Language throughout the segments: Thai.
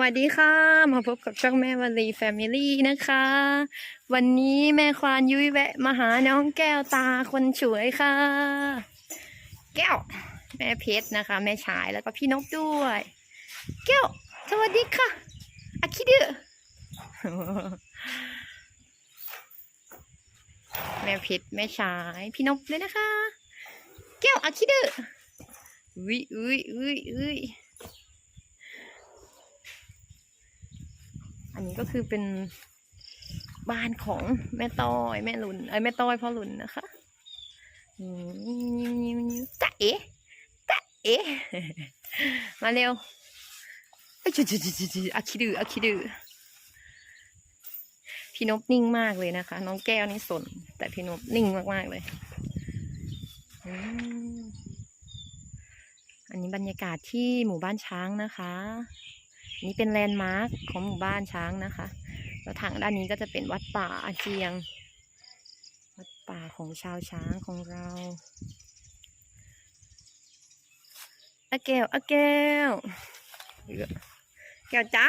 วัสดีค่ะ มาพบกับช่องแม่วันลีแฟมิลี่นะคะ วันนี้แม่ควานยุ้ยแวะมาหาน้องแก้วตาคนสวยค่ะ แก้ว แม่เพชรนะคะ แม่ชายแล้วก็พี่นกด้วย แก้ว สวัสดีค่ะอาคิดดือแม่เพชรแม่ชาย พี่นกเลยนะคะ แก้วอาคิดดืออุ้ยอุ้ยอุ้ยอุ้ย อั นนี้ก็คือเป็นบ้านของแม่ต้อยแม่หลุนเอ้แม่ต้อยพ่อหลุนนะคะอืมจ๊ะเอ๋จ๊ะเอ๋มาเร็วเอ้จุจุจุจุจุอาคิดืออาคิดือพี่นบนิ่งมากเลยนะคะ น้องแก้วนี่สน แต่พี่นบนิ่งมากๆเลย อันนี้บรรยากาศที่หมู่บ้านช้างนะคะ นี่เป็นแลนด์มาร์คของหมู่บ้านช้างนะคะ แล้วทางด้านนี้ก็จะเป็นวัดป่าอาเจียง วัดป่าของชาวช้างของเราอาแก้วอาแก้วเยอะแก้วจ้า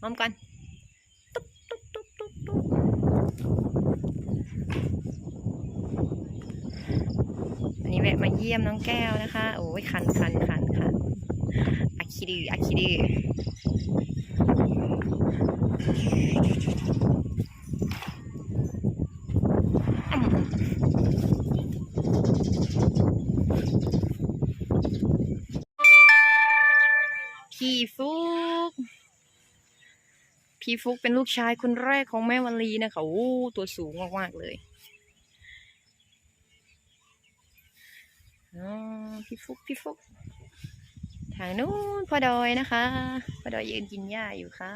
พร้อมกันตุ๊บตุ๊บตุ๊บตุ๊บตุ๊บ วันนี้แวะมาเยี่ยมน้องแก้วนะคะ โอ้ยคันคันคันคันอาคิดืออาคิดือพี่ฟุก พี่ฟุกเป็นลูกชายคนแรกของแม่วันลีนะคะโอ้ตัวสูงมากๆเลย อ๋อ พี่ฟุกพี่ฟุกทางนู้นพ่อดอยนะคะพ่อดอยยืนกินหญ้าอยู่ค่ะ